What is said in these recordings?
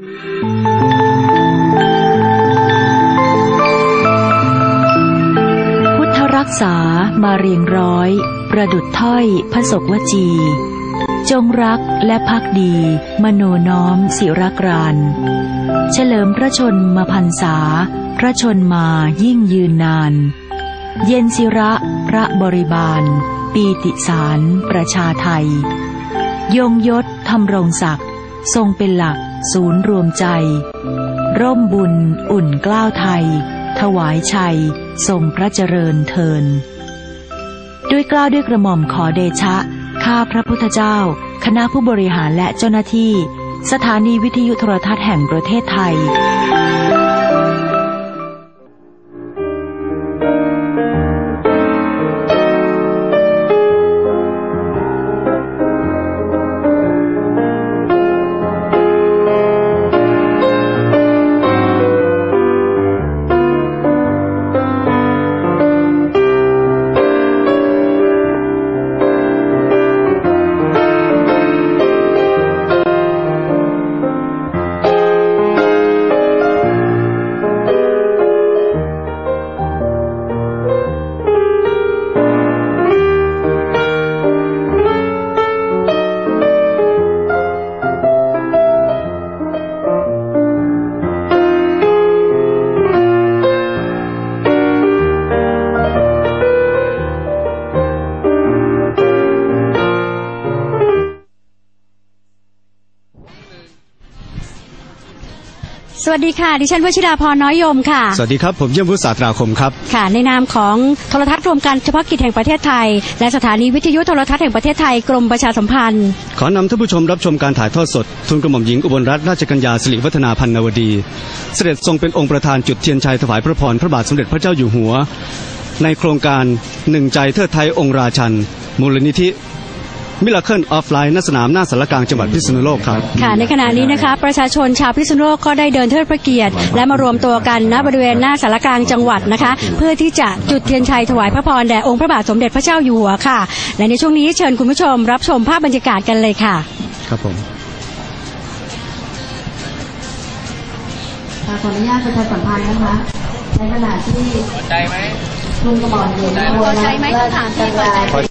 พุทธรักษามาเรียงร้อย ประดุดถ้อยพระศกวจี จงรักและพักดี มโนน้อมศิรกรานเฉลิมพระชนมาพันษา พระชนมายิ่งยืนนาน เย็นศิระพระบริบาล ปีติสารประชาไทย ยงยศทำรงศักดิ์ทรงเป็นหลัก ศูนย์รวมใจ ร่มบุญอุ่นกล้าวไทย ถวายชัย ทรงพระเจริญเทิน ด้วยกล้าวด้วยกระหม่อมขอเดชะ ข้าพระพุทธเจ้า คณะผู้บริหารและเจ้าหน้าที่ สถานีวิทยุโทรทัศน์แห่งประเทศไทย วัสดีค่ะ ดิฉันวชิราพรน้อยยมค่ะ สวัสดีครับ ผมเยี่ยมวุฒิศาสตราคมครับ ค่ะ ในนามของโทรทัศน์รวมการเฉพาะกิจแห่งประเทศไทย และสถานีวิทยุโทรทัศน์แห่งประเทศไทยกรมประชาสัมพันธ์ ขอนำท่านผู้ชมรับชมการถ่ายทอดสด ทุนกระหม่อมหญิงอุบลรัตนราชกัญญาสิริวัฒนาพันนวดี เสด็จทรงเป็นองค์ประธานจุดเทียนชัยถวายพระพรพระบาทสมเด็จพระเจ้าอยู่หัว ในโครงการหนึ่งใจเทิดไทยองค์ราชัน มูลนิธิ มิลเคิลออฟไลน์ณสนามหน้าสารกลางจังหวัดพิษณุโลกครับ ค่ะ ในขณะนี้นะคะ ประชาชนชาวพิษณุโลกก็ได้เดินเทิดพระเกียรติ และมารวมตัวกันณบริเวณหน้าสารกลางจังหวัดนะคะ เพื่อที่จะจุดเทียนชัยถวายพระพรแด่องค์พระบาทสมเด็จพระเจ้าอยู่หัวค่ะ และในช่วงนี้เชิญคุณผู้ชม รับชมภาพบรรยากาศกันเลยค่ะ ครับผมค่ะขออนุญาตประชาสัมพันธ์นะคะในขณะที่ใจไหมลุงกระบอกอยู่ในพอใจไหมต้องถามที่พอใจ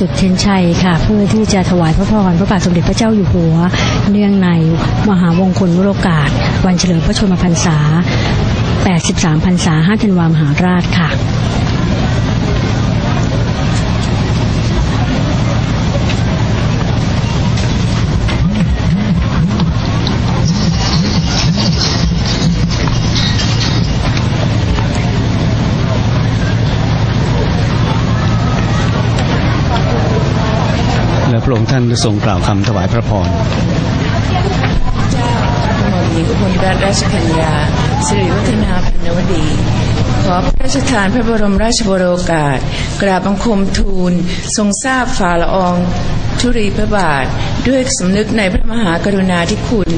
จุดเทียนชัยค่ะ เพื่อที่จะถวายพระพรพระบาทสมเด็จพระเจ้าอยู่หัว เนื่องในมหาวงคลวโรกาส วันเฉลิมพระชนมพรรษา 83 พรรษา 5 ธันวามหาราชค่ะ ระองค์ท่านทรงกล่าวคำถวายพระพรกระหม่อมหญิงอุบลรัตนราชกัญญาสิริวัฒนาพันวดี ขอพระราชทานพระบรมราชโองกาส กราบบังคมทูล ทรงทราบฝ่าละอองธุรีพระบาท ด้วยสำนึกในพระมหากรุณาธิคุณ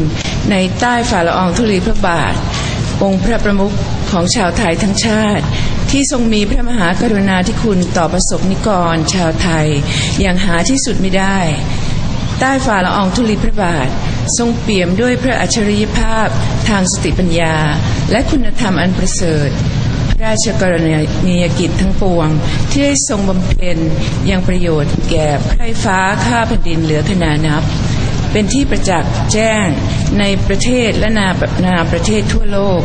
ในใต้ฝ่าละอองธุรีพระบาท องค์พระประมุขของชาวไทยทั้งชาติ ที่ทรงมีพระมหากรุณาธิคุณต่อประสบนิกร ชาวไทย อย่างหาที่สุดไม่ได้ ใต้ฝ่าละอองธุลีพระบาท ทรงเปี่ยมด้วยพระอัจฉริยภาพทางสติปัญญา และคุณธรรมอันประเสริฐระราชกรณียกิจทั้งปวง ที่ได้ทรงบำเพ็ญยังประโยชน์แก่ไพร่ฟ้าข้าแผ่นดินเหลือขนานับ เป็นที่ประจักษ์แจ้งในประเทศและนานาประเทศทั่วโลก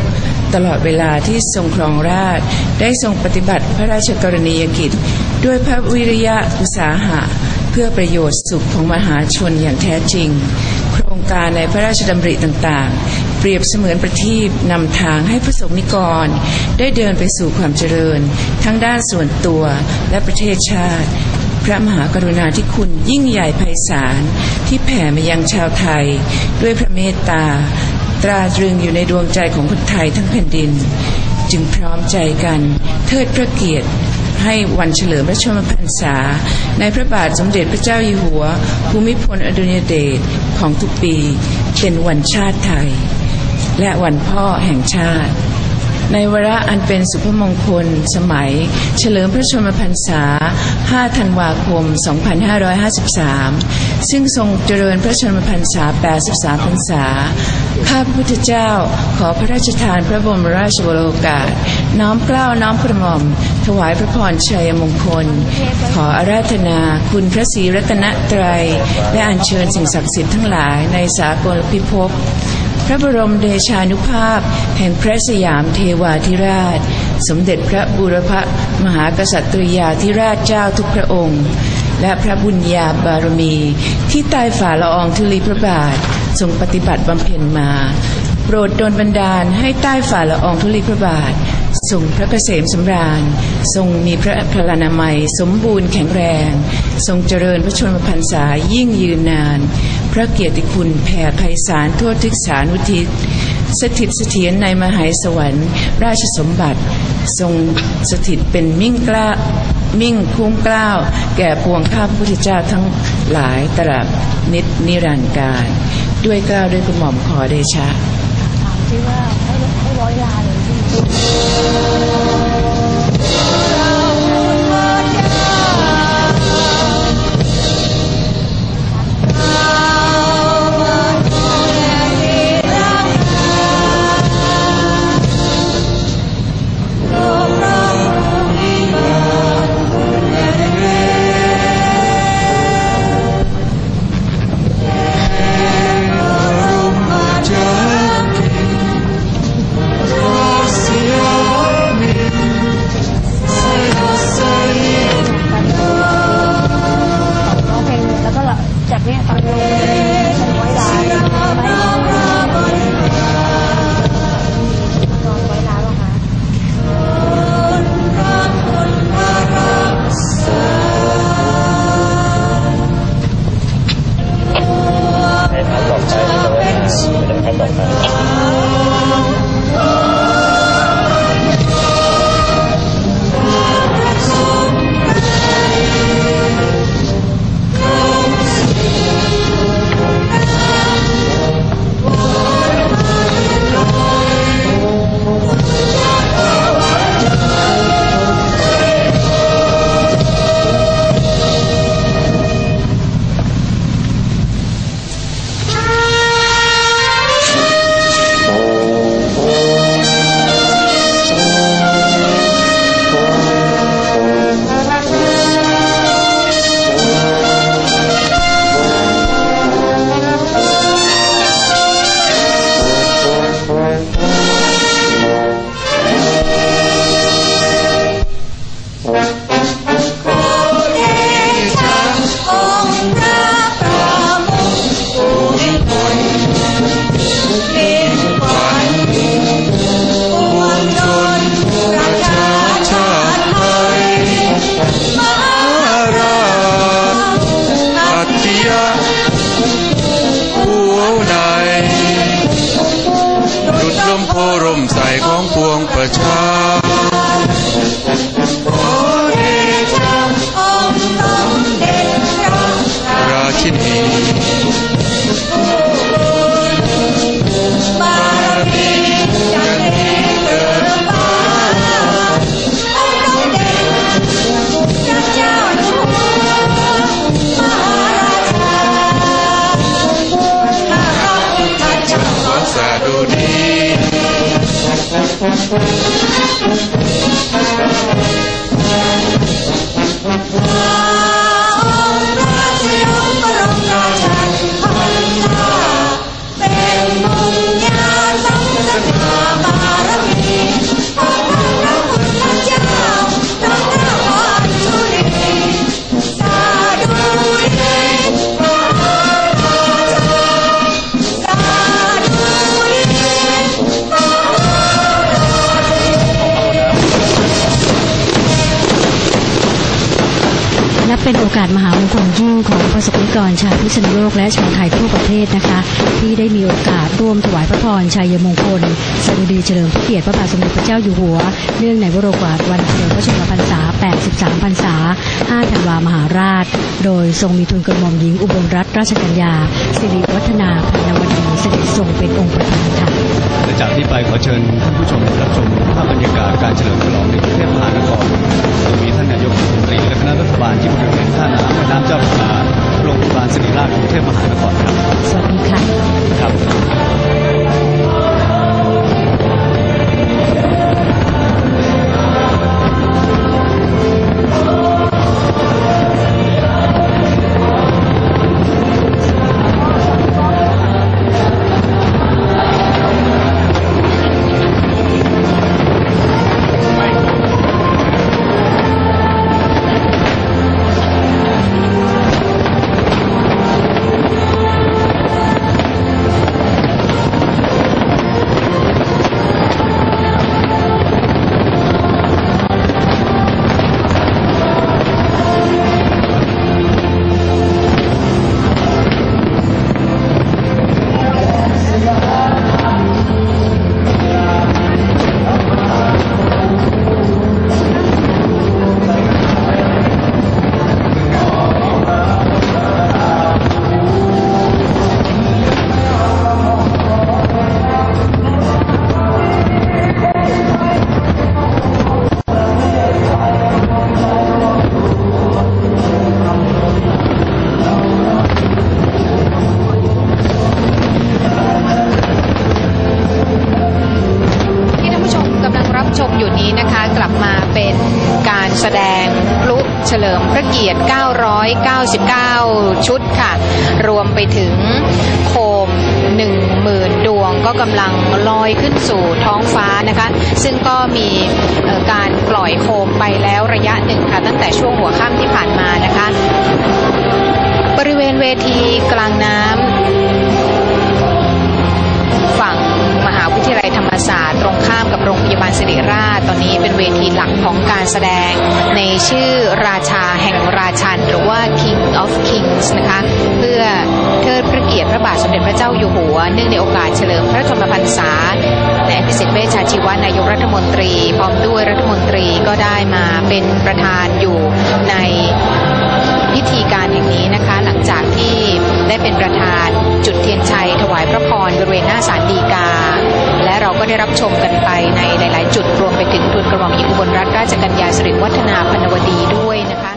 ตลอดเวลาที่ทรงครองราชได้ทรงปฏิบัติพระราชกรณียกิจ ด้วยพระวิริยะอุตสาหะ เพื่อประโยชน์สุขของมหาชนอย่างแท้จริง โครงการในพระราชดำริต่างๆ เปรียบเสมือนประทีปนำทางให้พระสงฆ์นิกร ได้เดินไปสู่ความเจริญ ทั้งด้านส่วนตัวและประเทศชาติพระมหากรุณาธิคุณยิ่งใหญ่ไพศาลที่แผ่มายังชาวไทย ด้วยพระเมตตา ตราตรึงอยู่ในดวงใจของคนไทยทั้งแผ่นดิน จึงพร้อมใจกันเทิดพระเกียรติให้วันเฉลิมพระชนมพรรษา ในพระบาทสมเด็จพระเจ้าอยู่หัว ภูมิพลอดุลยเดชของทุกปีเป็นวันชาติไทย และวันพ่อแห่งชาติ ในวาระอันเป็นสุภมงคลสมัย เฉลิมพระชนมพรรษา 5 ธันวาคม 2553 ซึ่งทรงเจริญพระชนมพรรษา 83 พรรษา ข้าพระพุทธเจ้าขอพระราชทานพระบรมราชโองกาส น้อมเกล้าน้อมกระหม่อม ถวายพระพรชัยมงคล ขออาราธนาคุณพระศรีรัตนตรัย และอัญเชิญสิ่งศักดิ์สิทธิ์ทั้งหลายในสากลพิภพพระบรมเดชานุภาพ แห่งพระสยามเทวาธิราช สมเด็จพระบูรพมหากษัตริยาธิราชเจ้าทุกพระองค์ และพระบุญญาบารมี ที่ใต้ฝ่าละอองธุลีพระบาท ทรงปฏิบัติบำเพ็ญมา โปรดดลบันดาลให้ใต้ฝ่าละอองธุลีพระบาททรงพระเกษมสำราญ ทรงมีพระพลานามัย สมบูรณ์แข็งแรง ทรงเจริญพระชนมพรรษายิ่งยืนนาน พระเกียรติคุณแผ่ไพศาลทั่วทิศานุทิศสถิตเสถียรในมหายสวรรค์ ราชสมบัติ ทรงสถิตเป็นมิ่งกล้ามิ่งคุ้มกล้าว แก่ปวงข้าพระพุทธเจ้าทั้งหลายตราบนิดนิรันดร์การ ด้วยกล้าวด้วยกระหม่อมขอเดชะ Jackie, Rossi, ร เป็นโอกาสมหามงคลยิ่งของประสบนิกรชาวพิษณุโลกและชาวไทยทั่วประเทศนะคะ ที่ได้มีโอกาสร่วมถวายพระพรชัยมงคลสดุดีเฉลิมพระเกียรติพระบาทสมเด็จพระเจ้าอยู่หัว เนื่องในวโรกาสวันเฉลิมพระชนมพรรษา 83 พรรษา 5 ธันวามหาราช โดยทรงมีทุนกระหม่อมหญิงอุบลรัตนราชกัญญา สิริวัฒนาพันวดีเสด็จทรงเป็นองค์ประธานค่ะและจากที่ไปขอเชิญท่านผู้ชมรับชมภาพบรรยากาศการเฉลิมฉลองในกรุงเทพมหานครโดยมีท่านนายกรัฐมนตรีและคณะรัฐบาลที่บริเวณท่าน้ำแม่น้ำเจ้าพระยาโรงพยาบาลศิริราชกรุงเทพมหานครครับ สวัสดีค่ะครับ โคม10,000 ดวงก็กำลังลอยขึ้นสู่ท้องฟ้านะคะ ซึ่งก็มีการปล่อยโคมไปแล้วระยะหนึ่งค่ะ ตั้งแต่ช่วงหัวค่ำที่ผ่านมานะคะ บริเวณเวทีกลางน้ำฝั่งมหาวิทยาลัยธรรมศาสตร์ตรงข้ามกับโรงพยาบาลศิริราช ตอนนี้เป็นเวทีหลักของการแสดงในชื่อราชาแห่งราชัน หรือว่า King of Kings นะคะ เพื่อ พระเกียรติพระบาทสมเด็จพระเจ้าอยู่หัว เนื่องในโอกาสเฉลิมพระชนมพรรษานายพิสิทธิเวชชาชีวะนายกรัฐมนตรี พร้อมด้วยรัฐมนตรีก็ได้มาเป็นประธานอยู่ในพิธีการอย่างนี้นะคะ หลังจากที่ได้เป็นประธานจุดเทียนชัย ถวายพระพรบริเวณหน้าศาลฎีกา และเราก็ได้รับชมกันไปในหลาย ๆ จุดรวมไปถึงทุนกระหม่อมหญิงอุบลรัตนราชกัญญาสิริวัฒนาพนวดีด้วยนะคะ